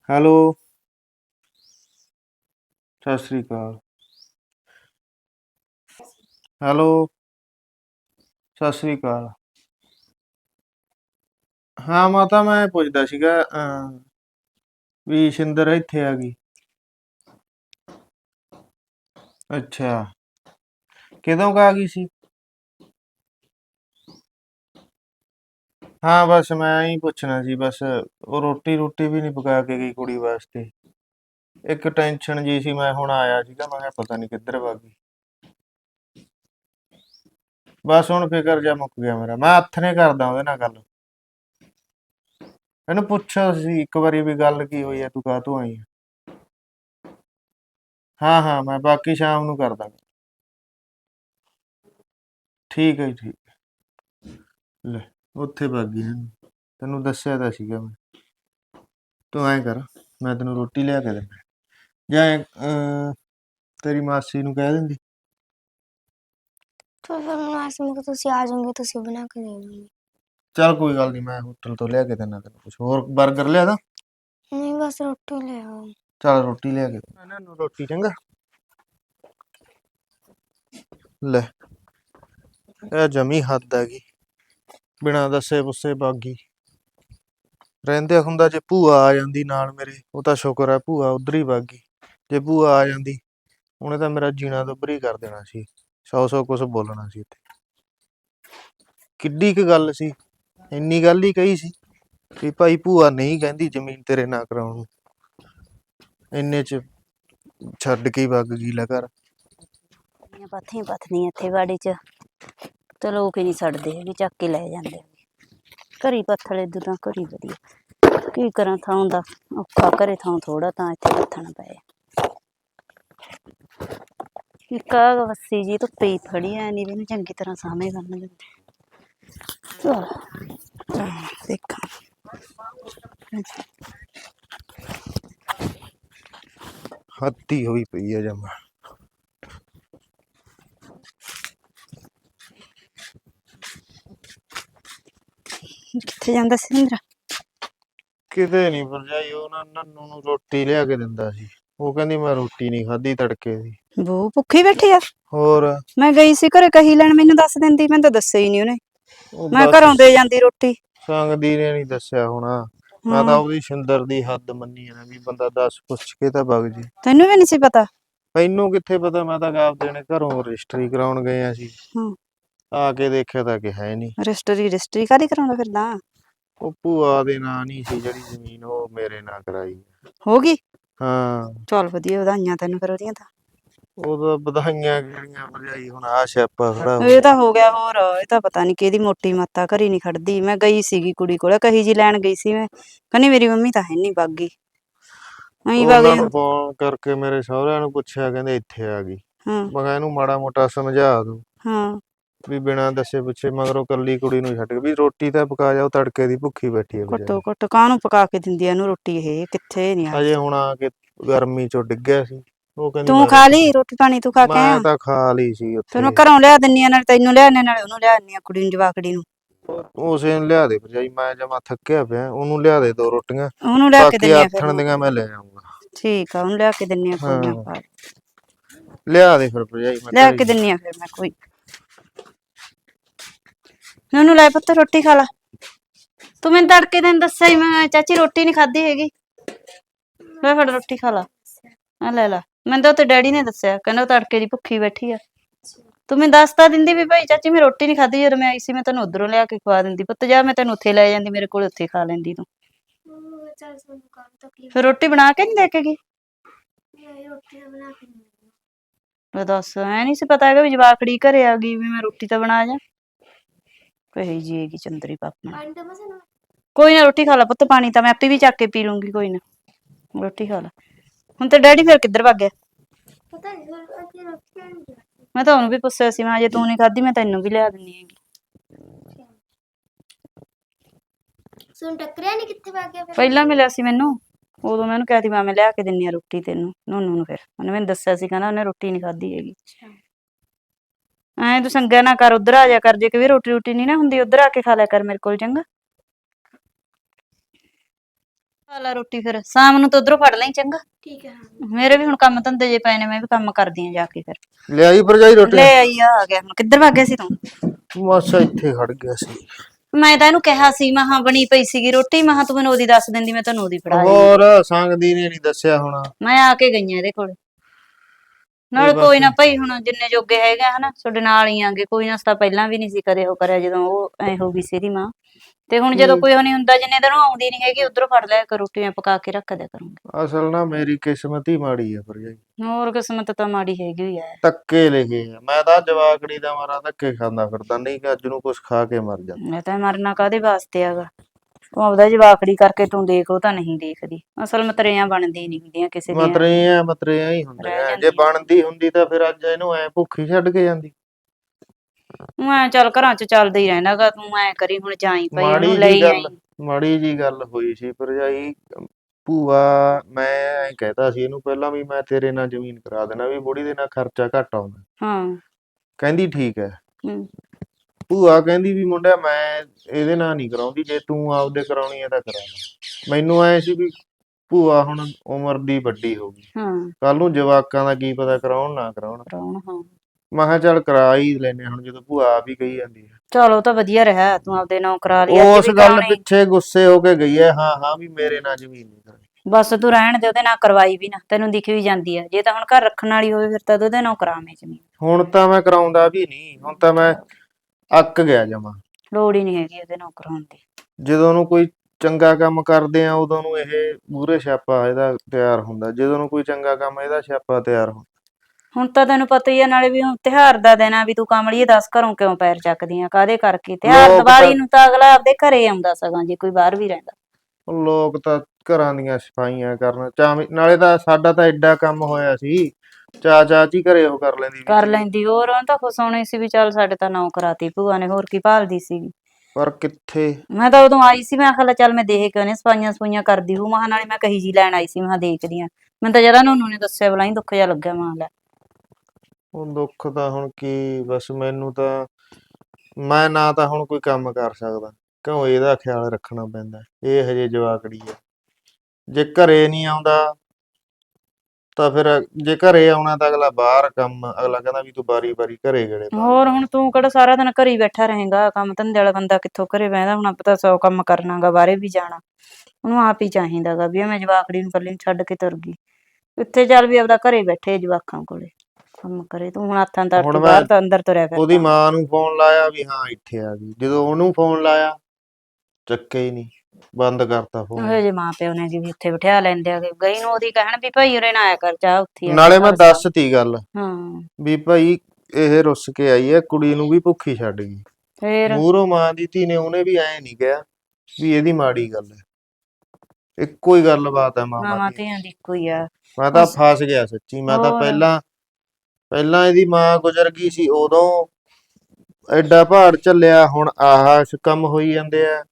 ਹੈਲੋ? ਸਤਿ ਸ੍ਰੀ ਅਕਾਲ। ਹੈਲੋ? ਸਤਿ ਸ੍ਰੀ ਅਕਾਲ। ਹਾਂ ਮਾਤਾ ਮੈਂ ਪੁੱਛਦਾ ਸੀਗਾ ਅਮ, ਵੀ ਸ਼ਿੰਦਰ ਇੱਥੇ ਆ ਗਈ। ਅੱਛਾ। ਕਦੋਂ ਕੁ ਆ ਗਈ ਸੀ? ਹਾਂ ਬਸ ਮੈਂ ਹੀ ਪੁੱਛਣਾ ਸੀ ਬਸ ਉਹ ਰੋਟੀ ਰੋਟੀ ਵੀ ਨਹੀਂ ਪਕਾ ਕੇ ਗਈ ਕੁੜੀ ਵਾਸਤੇ। ਇੱਕ ਟੈਨਸ਼ਨ ਜੀ ਸੀ ਮੈਂ ਹੁਣ ਆਇਆ ਸੀਗਾ ਮੈਂ ਕਿਹਾ ਪਤਾ ਨਹੀਂ ਕਿੱਧਰ ਵਗ ਗਈ। ਬਸ ਹੁਣ ਫਿਕਰ ਜਾ ਮੁੱਕ ਗਿਆ ਮੇਰਾ ਮੈਂ ਹੱਥ ਨੇ ਕਰਦਾ ਉਹਦੇ ਨਾਲ ਗੱਲ। ਇਹਨੂੰ ਪੁੱਛੋ ਸੀ ਇੱਕ ਵਾਰੀ ਵੀ ਗੱਲ ਕੀ ਹੋਈ ਹੈ ਤੂੰ ਕਾਹਤੋਂ ਆਈ ਹੈ ਹਾਂ ਹਾਂ ਮੈਂ ਬਾਕੀ ਸ਼ਾਮ ਨੂੰ ਕਰਦਾ ਠੀਕ ਹੈ ਜੀ, ਠੀਕ ਹੈ। ਲੈ ਉੱਥੇ ਭੱਗ ਗਈ ਨਾ ਤੈਨੂੰ ਦੱਸਿਆ ਤਾਂ ਸੀਗਾ ਮੈਂ ਤੂੰ ਐਂ ਕਰ ਮੈਂ ਤੈਨੂੰ ਰੋਟੀ ਲਿਆ ਕੇ ਦਿੰਦਾ ਜਾਂ ਅਹ, ਤੇਰੀ ਮਾਸੀ ਨੂੰ ਕਹਿ ਦਿੰਦੀ तो फिर मैं आज में ਤੁਸੀਂ ਆ ਜਾਓਗੇ ਤੁਸੀਂ ਬਣਾ ਕੇ ਦੇ ਦੋਗੇ ਚੱਲ ਕੋਈ ਗੱਲ ਨਹੀਂ ਮੈਂ ਹੋਟਲ ਤੋਂ ਲਿਆ ਕੇ ਦਿੰਦਾ ਤੈਨੂੰ ਕੁਝ ਹੋਰ 버ਗਰ ਲਿਆ ਦਾ ਨਹੀਂ ਬਸ ਰੋਟੀ ਲਿਆਓ ਚੱਲ ਰੋਟੀ ਲਿਆ ਕੇ ਦੇ ਇਹਨਾਂ ਨੂੰ ਰੋਟੀ ਚੰਗਾ। ਲੈ ਇਹ ਜਮੀ ਹੱਦ ਹੈਗੀ। ਬਿਨਾਂ ਦੱਸੇ ਪੁੱਸੇ ਬਾਗੀ। ਰਹਿੰਦੇ ਹੁੰਦਾ ਜੇ ਭੂਆ ਆ ਜਾਂਦੀ ਨਾਲ ਮੇਰੇ ਉਹ ਤਾਂ ਸ਼ੁਕਰ ਹੈ ਭੂਆ ਉਧਰ ਹੀ ਬਾਗੀ। ਜੇ ਭੂਆ ਆ ਜਾਂਦੀ ਉਹਨੇ ਤਾਂ ਮੇਰਾ ਜੀਣਾ ਦੁੱਭਰ ਹੀ ਕਰ ਦੇਣਾ ਸੀ। ਸੌ ਸੌ ਕੁਝ ਬੋਲਣਾ ਸੀ ਉੱਥੇ ਕਿੱਡੀ ਕੁ ਗੱਲ ਸੀ। ਇੰਨੀ ਗੱਲ ਹੀ ਕਹੀ ਸੀ ਵੀ ਭਾਈ ਭੂਆ ਨਹੀਂ ਕਹਿੰਦੀ ਜ਼ਮੀਨ ਤੇਰੇ ਨਾਂ ਕਰਾਉਣ ਨੂੰ। ਇੰਨੇ ਚ ਛੱਡ ਕੇ ਵਗ ਗਈ ਲੈ ਘਰ। ਦੀਆਂ ਪਾਥੀਆਂ ਪੱਥਦੀਆਂ ਇੱਥੇ ਵਾੜੀ 'ਚ। ਤੇ ਲੋਕ ਹੀ ਨਹੀਂ ਛੱਡਦੇ ਹੈਗੇ ਚੱਕ ਕੇ ਲੈ ਜਾਂਦੇ। ਘਰੀ ਪੱਥਲੇ ਇਦੋਂ ਘਰੀ ਵਧੀਆ। ਕੀ ਕਰਾਂ ਥਾਂ ਦਾ, ਔਖਾ ਘਰੇ ਥਾਂ ਥੋੜਾ ਤਾਂ ਇੱਥੇ ਪੱਥਣ ਪਏ। ਇੱਕ ਆਹ ਜੀ ਧੁੱਪੇ ਹੀ ਫੜੀ ਐ ਨਹੀਂ ਇਹਨੂੰ ਚੰਗੀ ਤਰ੍ਹਾਂ ਸਾਹਮਣੇ ਬੰਨ ਦਿੰਦੇ ਦੇਖਾਂ ਹੱਤੀ ਹੋਈ ਪਈ ਆ ਜਮਾ। ਕਿੱਥੇ ਜਾਂਦਾ ਸਿੰਦਰਾ ਕਿਤੇ ਨਹੀਂ ਭਰਜਾਈ ਉਹ ਨਾ ਨੰਨੂ ਨੂੰ ਰੋਟੀ ਲਿਆ ਕੇ ਦਿੰਦਾ ਸੀ। ਉਹ ਕਹਿੰਦੀ ਮੈਂ ਰੋਟੀ ਨਹੀਂ ਖਾਧੀ ਤੜਕੇ ਦੀ। ਬੂ ਭੁੱਖੀ ਬੈਠੀ ਆ? ਹੋਰ? ਮੈਂ ਗਈ ਸੀ ਘਰੇ ਕਹੀ ਲੈਣ ਮੈਨੂੰ ਦੱਸ ਦਿੰਦੀ ਮੈਨੂੰ ਤਾਂ ਦੱਸਿਆ ਹੀ ਨਹੀਂ ਉਹਨੇ। ਉਹ ਮੈਂ ਘਰੋਂ ਦੇ ਜਾਂਦੀ ਰੋਟੀ। ਸੰਗਦੀ ਨੇ ਨਹੀਂ ਦੱਸਿਆ ਹੋਣਾ। ਮੈਂ ਤਾਂ ਉਹਦੀ ਸ਼ਿੰਦਰ ਦੀ ਹੱਦ ਮੰਨੀ ਆ ਵੀ ਬੰਦਾ ਦੱਸ ਪੁੱਛ ਕੇ ਤਾਂ ਵਗ ਜੇ। ਤੈਨੂੰ ਵੀ ਨਹੀਂ ਸੀ ਪਤਾ? ਮੈਨੂੰ ਕਿੱਥੇ ਪਤਾ? ਮੈਂ ਤਾਂ ਆਪ ਦੇਣੇ ਘਰੋਂ ਰਜਿਸਟਰੀ ਕਰਾਉਣ ਗਏ ਆ ਸੀ ਹੂੰ। ਆ ਕੇ ਦੇਖਿਆ ਤਾਂ ਕਿ ਹੈ ਨਹੀਂ। ਰਜਿਸਟਰੀ ਰਜਿਸਟਰੀ ਕਾਦੀ ਕਰਾਉਂਦਾ ਫਿਰਦਾ ਉਹ ਭੂਆ ਦੇ ਨਾਂ ਨਹੀਂ ਸੀ ਜਿਹੜੀ ਜ਼ਮੀਨ ਉਹ ਮੇਰੇ ਨਾਂ ਕਰਾਈ। ਹੋ ਗਈ? ਹਾਂ। ਚਲ ਵਧੀਆ ਵਧਾਈਆਂ ਤੈਨੂੰ ਫਿਰ ਉਹਦੀਆਂ ਤਾਂ। ਉਹਦਾ ਵਧਾਈਆਂ ਕਿਹੜੀਆਂ ਭਰਜਾਈ ਹੁਣ ਆ ਸਿਆਪਾ ਖੜਾ ਹੋ ਇਹ ਤਾਂ ਹੋ ਗਿਆ ਹੋਰ ਇਹ ਤਾਂ ਪਤਾ ਨਹੀਂ ਕਿਹਦੀ ਮੋਟੀ ਮੱਤਾ ਘਰੀ ਨਹੀਂ ਖੜਦੀ। ਮੈਂ ਗਈ ਸੀਗੀ ਕੁੜੀ ਕੋਲੇ ਕਹੀ ਜੀ ਲੈਣ ਗਈ ਸੀ ਮੈਂ। ਕਹਿੰਦੀ ਮੇਰੀ ਮੰਮੀ ਤਾਂ ਹੈ ਨਹੀਂ ਬਾਗੀ। ਉਹਨਾਂ ਬਾਗੀ ਨੂੰ ਫੋਨ ਕਰਕੇ ਮੇਰੇ ਸਹੁਰਿਆਂ ਨੂੰ ਪੁੱਛਿਆ ਕਹਿੰਦੇ ਇੱਥੇ ਆ ਗਈ। ਹਾਂ। ਮੈਂ ਕਿਹਾ ਇਹਨੂੰ ਮਾੜਾ ਮੋਟਾ ਸਮਝਾ ਦੋ। ਹਾਂ। ਵੀ ਬਿਨਾਂ ਦੱਸੇ ਪੁੱਛੇ ਮਗਰੋਂ ਕੱਲੀ ਕੁੜੀ ਨੂੰ ਛੱਡ ਕੇ ਵੀ ਰੋਟੀ ਤਾਂ ਪਕਾ ਜਾਓ ਤੜਕੇ ਦੀ ਭੁੱਖੀ ਬੈਠੀ ਹੈ ਘੱਟੋ ਵਿਚਾਰੀ। ਘੱਟ ਕਾਹਨੂੰ ਪਕਾ ਕੇ ਦਿੰਦੀ ਆ ਇਹਨੂੰ ਰੋਟੀ ਇਹ? ਕਿੱਥੇ ਨਹੀਂ ਆ। ਅਜੇ ਹੁਣ ਆ ਕੇ ਗਰਮੀ ਚੋਂ ਡਿੱਗਿਆ ਸੀ। ਉਹ ਕਹਿੰਦੀ ਤੂੰ ਮੈਂ ਖਾ ਲਈ ਰੋਟੀ ਪਾਣੀ ਤੂੰ ਖਾ ਕੇ ਆਇਆ? ਮੈਂ ਤਾਂ ਖਾ ਲਈ ਸੀ ਉੱਥੇ। ਘਰੋਂ ਲਿਆ ਦਿੰਨੀ ਆ ਨਾਲ ਤੈਨੂੰ ਲਿਆ ਨਾਲ ਉਹਨੂੰ ਲਿਆ ਦਿੰਨੀ ਆ ਕੁੜੀ ਨੂੰ ਜਵਾਕੜੀ ਨੂੰ। ਉਸੇ ਨੂੰ ਲਿਆ ਦੇ ਭਰਜਾਈ ਮੈਂ ਜਮਾ ਥੱਕਿਆ ਪਿਆ ਉਹਨੂੰ ਲਿਆ ਦੇ ਦੋ ਰੋਟੀਆਂ। ਉਹਨੂੰ ਲਿਆ ਕੇ ਬਾਕੀ ਦਿੰਨੀ ਆ ਫਿਰ। ਆਥਣ ਦੀਆਂ ਮੈਂ ਲੈ ਆਉਂਗਾ ਠੀਕ ਆ ਉਹਨੂੰ ਲਿਆ ਕੇ ਦਿੰਨੀ ਆ ਕੋਈ ਨਾ ਹਾਂ। ਲਿਆ ਦੇ ਫਿਰ ਭਰਜਾਈ ਮੈਂ ਲਿਆ ਘਰੇ ਕੇ ਦਿੰਨੀ ਆ। ਫਿਰ ਮੈਂ ਕੋਈ। ਨਨੂੰ ਲੈ ਪੁੱਤ ਰੋਟੀ ਖਾ ਲਾ। ਤੂੰ ਮੈਨੂੰ ਤੜਕੇ ਦਿਨ ਦੱਸਿਆ ਹੀ ਮੈਂ ਚਾਚੀ ਰੋਟੀ ਨਹੀਂ ਖਾਧੀ ਹੈਗੀ। ਲੈ ਫੜ ਰੋਟੀ ਖਾ ਲਾ। ਆ ਲੈ ਲਾ। ਮੈਨੂੰ ਤਾਂ ਉੱਤੇ ਡੈਡੀ ਨੇ ਦੱਸਿਆ ਕਹਿੰਦਾ ਉਹ ਤੜਕੇ ਦੀ ਭੁੱਖੀ ਬੈਠੀ ਆ। ਤੂੰ ਮੈਨੂੰ ਦੱਸਤਾ ਦਿੰਦੀ ਵੀ ਭਾਈ ਚਾਚੀ ਮੈਂ ਰੋਟੀ ਨਹੀਂ ਖਾਧੀ ਜਦੋਂ ਮੈਂ ਆਈ ਸੀ ਮੈਂ ਤੈਨੂੰ ਉਧਰੋਂ ਲਿਆ ਕੇ ਖਵਾ ਦਿੰਦੀ। ਪੁੱਤ ਜਾ ਮੈਂ ਤੈਨੂੰ ਉੱਥੇ ਲੈ ਜਾਂਦੀ ਮੇਰੇ ਕੋਲ ਉੱਥੇ ਖਾ ਲੈਂਦੀ ਤੂੰ। ਚੱਲ ਸਾਨੂੰ ਕੰਮ ਤਕਲੀਫ ਫਿਰ ਰੋਟੀ ਬਣਾ ਕੇ ਨਹੀਂ ਦੇ ਕੇ ਗਈ? ਨਹੀਂ ਰੋਟੀ ਤਾਂ ਬਣਾ ਕੇ ਨਹੀਂ ਮੈਂ ਦੱਸ ਐ ਨਹੀਂ ਸੀ ਪਤਾ ਹੈਗਾ ਵੀ ਜਵਾਕੜੀ ਘਰੇ ਆ ਗਈ ਵੀ ਮੈਂ ਰੋਟੀ ਤਾਂ ਬਣਾ ਜਾ। ਕਹੀ ਜੀ ਹੈਗੀ ਚੰਦਰੀ ਪਾਪਾ ਪਾਣੀ ਤਾਂ ਕੋਈ ਨਾ ਰੋਟੀ ਖਾ ਲਾ ਪੁੱਤ ਪਾਣੀ ਤਾਂ ਮੈਂ ਆਪੇ ਵੀ ਚੱਕ ਕੇ ਪੀ ਲੂੰਗੀ ਕੋਈ ਨਾ। ਰੋਟੀ ਖਾ ਲਾ। ਹੁਣ ਤੇ ਡੈਡੀ ਫਿਰ ਕਿੱਧਰ ਭੱਗ ਗਿਆ? ਪਤਾ ਨਹੀਂ ਫਿਰ ਅੱਗੇ ਰੋਟੀ ਨਹੀਂ ਮੈਂ ਤਾਂ ਉਹਨੂੰ ਵੀ ਪੁੱਛਿਆ ਸੀ ਮੈਂ ਜੇ ਤੂੰ ਨਹੀਂ ਖਾਧੀ ਮੈਂ ਤੈਨੂੰ ਵੀ ਲਿਆ ਦਿੰਨੀ ਹੈਗੀ। ਸੁਣ ਟੱਕਰਿਆ ਨਹੀਂ ਕਿੱਥੇ ਵਗ ਗਿਆ ਫਿਰ? ਪਹਿਲਾਂ ਮਿਲਿਆ ਸੀ ਮੈਨੂੰ ਉਦੋਂ ਮੈਂ ਉਹਨੂੰ ਕਿਹਾ ਸੀ ਮੈਂ ਮੈਂ ਲਿਆ ਕੇ ਦਿੰਨੀ ਆ ਰੋਟੀ ਤੈਨੂੰ ਨੋਨੂ ਨੂੰ ਫਿਰ। ਉਹਨੇ ਮੈਨੂੰ ਦੱਸਿਆ ਸੀ ਕਹਿੰਦਾ ਉਹਨੇ ਰੋਟੀ ਨਹੀਂ ਖਾਧੀ ਹੈਗੀ। ਐਂ ਤੂੰ ਸੰਗਿਆ ਨਾ ਕਰ ਉਧਰ ਆ ਜਾ ਕਰ ਜੇ ਕਿ ਰੋਟੀ ਰੋਟੀ ਨਹੀਂ ਨਾ ਹੁੰਦੀ ਉਧਰ ਆ ਕੇ ਖਾ ਲਿਆ ਕਰ ਮੇਰੇ ਕੋਲ ਚੰਗਾ। ਖਾ ਲੈ ਰੋਟੀ ਫਿਰ। ਸ਼ਾਮ ਨੂੰ ਤਾਂ ਉਧਰੋਂ ਫੜ ਲਈ ਚੰਗਾ। ਠੀਕ ਹੈ ਮੇਰੇ ਵੀ ਹੁਣ ਕੰਮ ਧੰਦੇ ਜੇ ਪਏ ਨੇ ਮੈਂ ਵੀ ਕੰਮ ਕਰਦੀ ਆ ਜਾ ਕੇ ਫਿਰ। ਲਿਆਈ ਭਰਜਾਈ ਰੋਟੀ? ਲੈ ਆਈ ਆ ਆ ਗਿਆ। ਹੁਣ ਕਿੱਧਰ ਭੱਗ ਗਿਆ ਸੀ ਤੂੰ? ਮਾਸਾ ਇੱਥੇ ਖੜ ਗਿਆ ਸੀ। ਮੈਂ ਤਾਂ ਇਹਨੂੰ ਕਿਹਾ ਸੀ ਮਹਾ ਬਣੀ ਪਈ ਸੀਗੀ ਰੋਟੀ। ਮਹਾ ਤੂੰ ਮੈਨੂੰ ਉਹਦੀ ਦੱਸ ਦਿੰਦੀ ਮੈਂ ਤੈਨੂੰ ਉਹਦੀ ਫੜਾ ਹੋਰ ਸੰਗਦੀ ਨੇ ਨਹੀਂ ਦੱਸਿਆ ਹੋਣਾ। ਮੈਂ ਆ ਕੇ ਗਈ ਆ ਇਹਦੇ ਕੋਲ। ਨਾਲ ਕੋਈ ਨਾ ਭਾਈ ਹੁਣ ਜਿੰਨੇ ਜੋਗੇ ਹੈਗੇ ਆ ਹਨਾ ਤੁਹਾਡੇ ਨਾਲ ਹੀ ਆਂਗੇ। ਕੋਈ ਨਾ ਸਤਾ ਪਹਿਲਾਂ ਵੀ ਨਹੀਂ ਸੀ ਕਦੇ ਉਹ ਕਰਿਆ ਜਦੋਂ ਉਹ ਐ ਹੋ ਗਈ ਸੀ ਮਾਂ। ਤੇ ਹੁਣ ਜਦੋਂ ਕੋਈ ਨਹੀਂ ਹੁੰਦਾ ਜਿੰਨੇ ਦਿਨ ਆਉਂਦੀ ਨਹੀਂ ਹੈਗੀ ਉਧਰੋਂ ਫੜ ਲਿਆ ਕਰ ਰੋਟੀਆਂ ਪਕਾ ਕੇ ਰੱਖ ਦਿਆ ਕਰੂੰਗੀ। ਅਸਲ ਨਾ ਮੇਰੀ ਕਿਸਮਤ ਹੀ ਮਾੜੀ ਆ ਭਰਜਾਈ ਹੋਰ ਕਿਸਮਤ ਤਾਂ ਮਾੜੀ ਹੈਗੀ ਹੀ ਐ ਧੱਕੇ ਲਿਖੇ ਆ। ਮੈਂ ਤਾਂ ਜਵਾਕੜੀ ਦਾ ਮਾਰਾ ਧੱਕੇ ਖਾਂਦਾ ਫਿਰਦਾ ਨਹੀਂ ਕਿ ਅੱਜ ਨੂੰ ਕੁਛ ਖਾ ਕੇ ਮਰ ਜਾਂਦਾ ਮੈਂ ਤਾਂ ਮਰਨਾ ਕਾਦੇ ਵਾਸਤੇ ਹੈਗਾ ਤੂੰ ਆਪਦਾ ਜਵਾਕੜੀ ਕਰਕੇ ਤੂੰ ਦੇਖ ਉਹ ਤਾਂ ਨਹੀਂ ਦੇਖਦੀ। ਅਸਲ ਮਤਰੇਆਂ ਬਣਦੀ ਨਹੀਂ ਹੁੰਦੀਆਂ ਕਿਸੇ ਦੀਆਂ। ਮਤਰੇ ਆ ਮਤਰੇ ਹੀ ਹੁੰਦੇ ਰਹਿ ਆ। ਜਾਂਦੀ ਜੇ ਬਣਦੀ ਹੁੰਦੀ ਤਾਂ ਫਿਰ ਅੱਜ ਇਹਨੂੰ ਐ ਭੁੱਖੀ ਛੱਡ ਕੇ ਜਾਂਦੀ। ਮੈਂ ਚੱਲ ਘਰਾਂ 'ਚ ਚੱਲਦਾ ਹੀ ਰਹਿੰਦਾਗਾ ਤੂੰ ਐ ਕਰੀ ਹੁਣ ਜਾਈ ਪਈ ਮਾੜੀ ਉਹਨੂੰ ਲਈ ਆਈ। ਗੱਲ ਮਾੜੀ ਜੀ ਗੱਲ ਹੋਈ ਸੀ ਭਰਜਾਈ ਭੂਆ ਮੈਂ ਐ ਕਹਿਤਾ ਸੀ ਇਹਨੂੰ ਪਹਿਲਾਂ ਵੀ ਮੈਂ ਤੇਰੇ ਨਾਲ ਜ਼ਮੀਨ ਕਰਾ ਦੇਣਾ ਵੀ ਬੁੜੀ ਦੇ ਨਾਲ ਖਰਚਾ ਘੱਟ ਆਉਂਦਾ। ਹਾਂ। ਕਹਿੰਦੀ ਠੀਕ ਹੈ। ਹੂੰ। ਭੂਆ ਕਹਿੰਦੀ ਵੀ ਮੁੰਡਿਆ ਮੈਂ ਇਹਦੇ ਨਾਲ ਨਹੀਂ ਕਰਾਉਂਦੀ ਜੇ ਤੂੰ ਆਪਦੇ ਕਰਾਉਣੀ ਹੈ ਤਾਂ ਕਰਾ ਲੈ ਮੈਨੂੰ ਐ ਸੀ ਵੀ ਭੂਆ ਹੁਣ ਉਮਰ ਦੀ ਵੱਡੀ ਹੋ ਗਈ। ਹਾਂ। ਕੱਲ ਨੂੰ ਜਵਾਕਾਂ ਦਾ ਕੀ ਪਤਾ ਕਰਾਉਣ ਨਾ ਕਰਾਉਣ। ਕਰਾਉਣ ਹਾਂ। ਮੈਂ ਕਿਹਾ ਚੱਲ ਕਰਾ ਹੀ ਲੈਨੇ ਹੁਣ ਜਦੋਂ ਭੂਆ ਆਪ ਹੀ ਕਹੀ ਜਾਂਦੀ ਹੈ। ਚਲੋ ਤਾਂ ਵਧੀਆ ਰਿਹਾ ਤੂੰ ਆਪਦੇ ਨਾਂ ਕਰਾ ਲਈ ਉਸ ਗੱਲ ਪਿੱਛੇ ਗੁੱਸੇ ਹੋ ਕੇ ਗਈ ਹੈ ਹਾਂ ਹਾਂ ਵੀ ਮੇਰੇ ਨਾਲ ਜ਼ਮੀਨ ਨਹੀਂ ਕਰਾਈ ਬਸ ਤੂੰ ਰਹਿਣ ਦੇ ਉਹਦੇ ਨਾਲ ਕਰਵਾਈ ਵੀ ਨਾ ਤੈਨੂੰ ਦਿਖ ਵੀ ਜਾਂਦੀ ਆ ਜੇ ਤਾਂ ਹੁਣ ਘਰ ਰੱਖਣ ਵਾਲੀ ਹੋਵੇ ਫਿਰ ਤਾਂ ਉਹਦੇ ਨਾਲ ਕਰਾਵੇਂ ਜ਼ਮੀਨ। ਹੁਣ ਤਾਂ ਮੈਂ ਕਰਾਉਂਦਾ ਵੀ ਨਹੀਂ ਹੁਣ ਤਾਂ ਮੈਂ ਅੱਕ ਗਿਆ ਜਮਾ। ਲੋੜ ਹੀ ਨਹੀਂ ਹੈਗੀ ਉਹਦੇ ਨਾਲ ਕਰਾਉਣ ਦੀ। ਜਦੋਂ ਨੂੰ ਕੋਈ ਚੰਗਾ ਕੰਮ ਕਰਦੇ ਆ ਉਦੋਂ ਨੂੰ ਇਹ ਮੂਰੇ ਛਾਪਾ ਇਹਦਾ ਤਿਆਰ ਹੁੰਦਾ। ਜਦੋਂ ਨੂੰ ਕੋਈ ਚੰਗਾ ਕੰਮ ਇਹਦਾ ਛਾਪਾ ਤਿਆਰ ਹੁੰਦਾ। ਹੁਣ ਤਾਂ ਤੈਨੂੰ ਪਤਾ ਹੀ ਆ ਨਾਲੇ ਵੀ ਹੁਣ ਤਿਉਹਾਰ ਦਾ ਦਿਨ ਆ ਵੀ ਤੂੰ ਕਮਲੀਏ ਦੱਸ ਘਰੋਂ ਕਿਉਂ ਪੈਰ ਚੱਕਦੀ ਆ ਕਾਦੇ ਕਰਕੇ? ਤਿਉਹਾਰ ਲੋਕ ਦੀਵਾਲੀ ਤਾਂ- ਨੂੰ ਤਾਂ ਅਗਲਾ ਆਪਦੇ ਘਰੇ ਆਉਂਦਾ ਸਗਾਂ ਜੇ ਕੋਈ ਬਾਹਰ ਵੀ ਰਹਿੰਦਾ। ਉਹ ਲੋਕ ਤਾਂ ਘਰਾਂ ਦੀਆਂ ਸਫਾਈਆਂ ਕਰਨ ਚਾਵੇਂ ਨਾਲੇ ਤਾਂ ਸਾਡਾ ਤਾਂ ਐਡਾ ਕੰਮ ਹੋਇਆ ਸੀ। ਚਾ ਚਾਚੀ ਘਰੇ ਉਹ ਕਰ ਲੈਂਦੀ ਕਰ। ਲੈਂਦੀ ਹੋਰ ਉਹ ਤਾਂ ਖੁਸ਼ ਹੋਣੀ ਸੀ ਵੀ ਚੱਲ ਸਾਡੇ ਤਾਂ ਨੌ ਕਰਾਤੀ ਭੂਆ ਨੇ ਹੋਰ ਕੀ ਭਾਲਦੀ ਸੀਗੀ। ਪਰ ਕਿੱਥੇ? ਮੈਂ ਤਾਂ ਉਦੋਂ ਆਈ ਸੀ ਮੈਂ ਆਖਿਆ ਚੱਲ ਮੈਂ ਦੇਖ ਕੇ ਉਹਨੇ ਸਫਾਈਆਂ ਸਫੂਈਆਂ ਕਰਦੀ ਹੂੰ ਮਹਾਂ ਨਾਲੇ ਮੈਂ ਕਹੀ ਜੀ ਲੈਣ ਆਈ ਸੀ ਮੈਂ ਦੇਖਦੀ ਆ ਮੈਨੂੰ ਤਾਂ ਜਦਾ ਨੋਨੂ ਨੇ ਦੱਸਿਆ ਬਲਾ ਹੀ ਦੁੱਖ ਜਿਹਾ ਲੱਗਿਆ ਮਾਂ ਲੈ। ਉਹ ਦੁੱਖ ਤਾਂ ਹੁਣ ਕੀ ਬਸ ਮੈਨੂੰ ਤਾਂ ਮੈਂ ਨਾ ਤਾਂ ਹੁਣ ਕੋਈ ਕੰਮ ਕਰ ਸਕਦਾ ਕਿਉਂ ਇਹਦਾ ਖਿਆਲ ਰੱਖਣਾ ਪੈਂਦਾ ਇਹ ਹਜੇ ਜਵਾਕੜੀ ਹੈ ਜੇ ਘਰੇ ਨਹੀਂ ਆਉਂਦਾ ਤਾਂ ਫਿਰ ਜੇ ਘਰੇ ਆਉਣਾ ਤਾਂ ਅਗਲਾ ਬਾਹਰ ਕੰਮ ਅਗਲਾ ਕਹਿੰਦਾ ਵੀ ਤੂੰ ਬਾਰੀ ਬਾਰੀ ਘਰੇ ਗੜੇ ਪਾ। ਹੋਰ ਹੁਣ ਤੂੰ ਕਿਹੜਾ ਸਾਰਾ ਦਿਨ ਘਰੇ ਹੀ ਬੈਠਾ ਰਹੇਗਾ ਕੰਮ ਧੰਦੇ ਵਾਲਾ ਬੰਦਾ ਕਿੱਥੋਂ ਘਰੇ ਬਹਿੰਦਾ ਹੁਣ ਆਪਾਂ ਤਾਂ ਸੌ ਕੰਮ ਕਰਨਾਗਾ ਬਾਹਰੇ ਵੀ ਜਾਣਾ। ਉਹਨੂੰ ਆਪ ਹੀ ਚਾਹੀਦਾਗਾ ਵੀ ਇਹ ਮੈਂ ਜਵਾਕੜੀ ਨੂੰ ਇਕੱਲੀ ਨੂੰ ਛੱਡ ਕੇ ਤੁਰ ਗਈ। ਇੱਥੇ ਚੱਲ ਵੀ ਆਪਦਾ ਘਰੇ ਬੈਠੇ ਜਵਾਕਾਂ ਕੋਲੇ ਕੰਮ ਕਰੇ ਤੂੰ ਹੁਣ ਹੱਥਾਂ ਦਾ ਹੁਣ ਬਾਹਰ ਮੈਂ ਤਾਂ ਅੰਦਰ ਤੁਰਿਆ ਫਿਰ ਉਹਦੀ ਮਾਂ ਨੂੰ ਫੋਨ ਲਾਇਆ ਵੀ ਹਾਂ ਇੱਥੇ ਆ ਗਈ। ਜਦੋਂ ਉਹਨੂੰ ਫੋਨ ਲਾਇਆ ਚੱਕੇ ਹੀ ਨਹੀਂ। ਬੰਦ ਕਰਤਾ ਫੋਨ ਉਹ ਜੇ ਮਾਂ ਪਿਓ ਨੇ ਵੀ ਉੱਥੇ ਬਿਠਾ ਲੈਂਦੇ ਆਗੇ ਗਈ ਨੂੰ ਉਹਦੀ ਕਹਿਣ ਵੀ ਭਾਈ ਉਰੇ ਨਾ ਆਇਆ ਕਰ ਜਾ ਉੱਥੇ ਆ। ਨਾਲੇ ਜਾ ਮੈਂ ਦੱਸਤੀ ਗੱਲ। ਹਾਂ। ਵੀ ਭਾਈ ਇਹ ਰੁੱਸ ਕੇ ਆਈ ਹੈ ਕੁੜੀ ਨੂੰ ਵੀ ਭੁੱਖੀ ਛੱਡ ਗਈ। ਫੇਰ? ਮੂਹਰੋਂ ਮਾਂ ਦੀ ਧੀ ਨੇ ਉਹਨੇ ਵੀ ਐ ਨਹੀਂ ਕਿਹਾ ਵੀ ਇਹਦੀ ਮਾੜੀ ਗੱਲ ਹੈ। ਇੱਕੋ ਹੀ ਗੱਲ ਬਾਤ ਹੈ ਮਾਮਾ ਮਾਮਾ ਦੀ। ਧੀਆਂ ਦੀ ਇੱਕੋ ਹੀ ਆ। ਮੈਂ ਤਾਂ ਉਸ- ਫਸ ਗਿਆ ਸੱਚੀ। ਮੈਂ ਤਾਂ ਹੋਰ। ਪਹਿਲਾਂ ਪਹਿਲਾਂ ਇਹਦੀ ਮਾਂ ਗੁਜ਼ਰ ਗਈ ਸੀ ਉਦੋਂ ਐਡਾ ਪਹਾੜ ਚੱਲਿਆ ਹੁਣ ਆਹ ਸ਼ ਕੰਮ ਹੋਈ ਜਾਂਦੇ ਆ।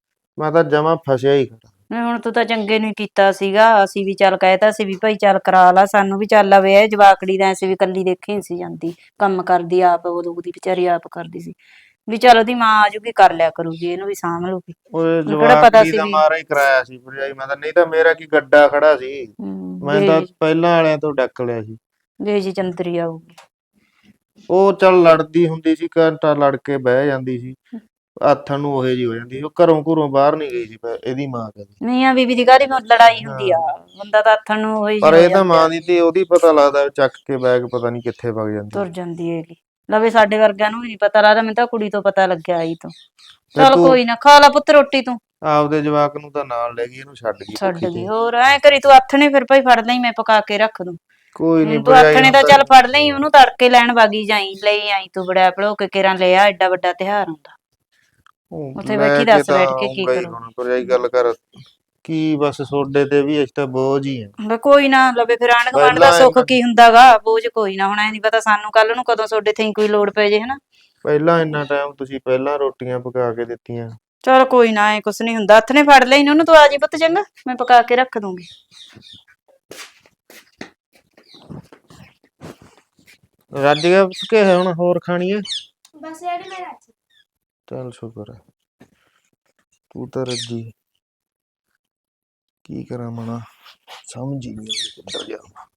ਮੈਂ ਤਾਂ ਜਮਾ ਫਸਿਆ ਹੀ ਖੜਾ। ਨਹੀਂ ਹੁਣ ਤੂੰ ਤਾਂ ਚੰਗੇ ਨੂੰ ਹੀ ਕੀਤਾ ਸੀਗਾ ਅਸੀਂ ਵੀ ਚੱਲ ਕਹਿਤਾ ਸੀ ਵੀ ਭਾਈ ਚੱਲ ਕਰਾ ਲਾ ਸਾਨੂੰ ਵੀ ਚੱਲ ਆਵੇ ਇਹ ਜਵਾਕੜੀ ਦਾ ਅਸੀਂ ਵੀ ਕੱਲੀ ਦੇਖੀ ਸੀ ਜਾਂਦੀ ਕੰਮ ਕਰਦੀ ਆਪ ਉਦੋਂ ਦੀ ਵਿਚਾਰੀ ਆਪ ਕਰਦੀ ਸੀ। ਵੀ ਚੱਲ ਉਹਦੀ ਮਾਂ ਆਜੂਗੀ ਕਰ ਲਿਆ ਕਰੂਗੀ ਇਹਨੂੰ ਵੀ ਸਾਂਭ ਲੂਗੀ ਉਹ ਕਿਹੜਾ ਪਤਾ ਜਵਾਕ ਸੀ ਦਾ ਵੀ- ਮਾਰਾ ਹੀ ਕਰਾਇਆ ਸੀ ਭਰਜਾਈ ਮੈਂ ਤਾਂ ਨਹੀਂ ਤਾਂ ਮੇਰਾ ਕੀ ਗੱਡਾ ਖੜਾ ਸੀ। ਹਮ, ਮੈਂ ਤਾਂ ਪਹਿਲਾਂ ਵਾਲਿਆਂ ਤੋਂ ਡੱਕ ਲਿਆ ਸੀ। ਵੇਖ ਜੀ ਚੰਦਰੀ ਆਊਗੀ। ਉਹ ਚੱਲ ਲੜਦੀ ਹੁੰਦੀ ਸੀ ਘੰਟਾ ਲੜ ਕੇ ਬਹਿ ਜਾਂਦੀ ਸੀ। ਆਥਣ ਨੂੰ ਉਹੇ ਜੀ ਹੋ ਜਾਂਦੀ। ਉਹ ਘਰੋਂ ਘਰੋਂ ਬਾਹਰ ਨਹੀਂ ਗਈ ਸੀ ਇਹਦੀ ਮਾਂ ਕਹਿੰਦੀ ਮੀਆਂ ਬੀਬੀ ਦੀ ਕਾਹਦੀ ਲੜਾਈ ਹੁੰਦੀ ਆ? ਬੰਦਾ ਤਾਂ ਹੱਥਾਂ ਨੂੰ ਹੋਈ ਪਰ ਇਹ ਤਾਂ ਮਾਂ ਦੀ ਤੇ ਉਹਦੀ ਪਤਾ ਲੱਗਦਾ ਚੱਕ ਕੇ ਬੈਗ ਪਤਾ ਨਹੀਂ ਕਿੱਥੇ ਵਗ ਜਾਂਦੀ ਤੁਰ ਜਾਂਦੀ ਹੈਗੀ। ਲਵੇ ਸਾਡੇ ਵਰਗਿਆਂ ਨੂੰ ਵੀ ਨਹੀਂ ਪਤਾ ਲੱਗਦਾ ਮੈਨੂੰ ਤਾਂ ਕੁੜੀ ਤੋਂ ਪਤਾ ਲੱਗਿਆ ਆਈ ਤੋਂ। ਤੇ ਚੱਲ ਤੂੰ ਕੋਈ ਨਾ ਖਾ ਲਾ ਪੁੱਤ ਰੋਟੀ ਤੂੰ। ਆਪਦੇ ਜਵਾਕ ਨੂੰ ਤਾਂ ਨਾਲ ਲੈ ਗਈ ਇਹਨੂੰ ਛੱਡ ਗਈ ਛੱਡ ਭੁੱਖੀ ਗਈ। ਹੋਰ ਐ ਕਰੀ ਤੂੰ ਆਥਣੇ ਫਿਰ ਭਾਈ ਫੜ ਲਈ ਮੈਂ ਪਕਾ ਕੇ ਰੱਖ ਦੂੰ। ਕੋਈ ਨਹੀਂ ਤੂੰ ਆਥਣੇ ਤਾਂ ਚੱਲ ਫੜ ਲਈ ਉਹਨੂੰ ਤੜਕੇ ਲੈਣ ਵਾਗੀ ਜਾਈ ਲਈ ਆਈ ਤੂੰ ਬੜਾ ਭਲੋ ਕੇ ਕੇਰਾਂ ਲਿਆ ਐਡਾ ਵੱਡਾ ਤਿਹਾਰ ਹੁੰਦਾ ਉੱਥੇ ਬੈਠੀ ਦੱਸ ਬੈਠ ਕੇ ਕੀ ਕਰੂੰ? ਹੁਣ ਪਰਜਾਈ ਗੱਲ ਕਰ ਕੀ ਬਸ ਸੋਡੇ ਤੇ ਵੀ ਇਸ ਬੋਝ ਹੀ ਆ। ਕੋਈ ਨਾ ਲਵੇ ਫਿਰ ਆਣ ਗਵਾਂਡ ਦਾ ਸੁੱਖ ਕੀ ਹੁੰਦਾਗਾ? ਬੋਝ ਕੋਈ ਨਾ ਹੋਣਾ ਇਹ ਨਹੀਂ ਪਤਾ ਸਾਨੂੰ ਕੱਲ ਨੂੰ ਕਦੋਂ ਸੋਡੇ ਤੇ ਕੋਈ ਲੋੜ ਪੈ ਜੇ ਹਨਾ? ਪਹਿਲਾਂ ਇੰਨਾ ਟਾਈਮ ਤੁਸੀਂ ਪਹਿਲਾਂ ਰੋਟੀਆਂ ਪਕਾ ਕੇ ਦਿੱਤੀਆਂ। ਚਲ ਕੋਈ ਨਾ ਐ ਕੁਛ ਨਹੀਂ ਹੁੰਦਾ। ਹੱਥ ਨੇ ਫੜ ਲਈ ਇਹਨੂੰ ਤੂੰ ਆ ਜੀ ਪੁੱਤ ਚੰਗਾ ਮੈਂ ਪਕਾ ਕੇ ਰੱਖ ਦੂੰਗੀ। ਰੱਜ ਗਿਆ ਕਿ ਹੁਣ ਹੋਰ ਖਾਣੀ ਹੈ ਬਸ ਡੈਡੀ ਮੈਂ ਰੱਜ ਚੱਲ ਸ਼ੁਕਰ ਹੈ ਤੂੰ ਤਾਂ ਰੱਜੀ। ਕੀ ਕਰਾਂ ਮਣਾ ਸਮਝ ਹੀ ਨਹੀਂ ਕਿੱਧਰ ਜਾਵਾਂ।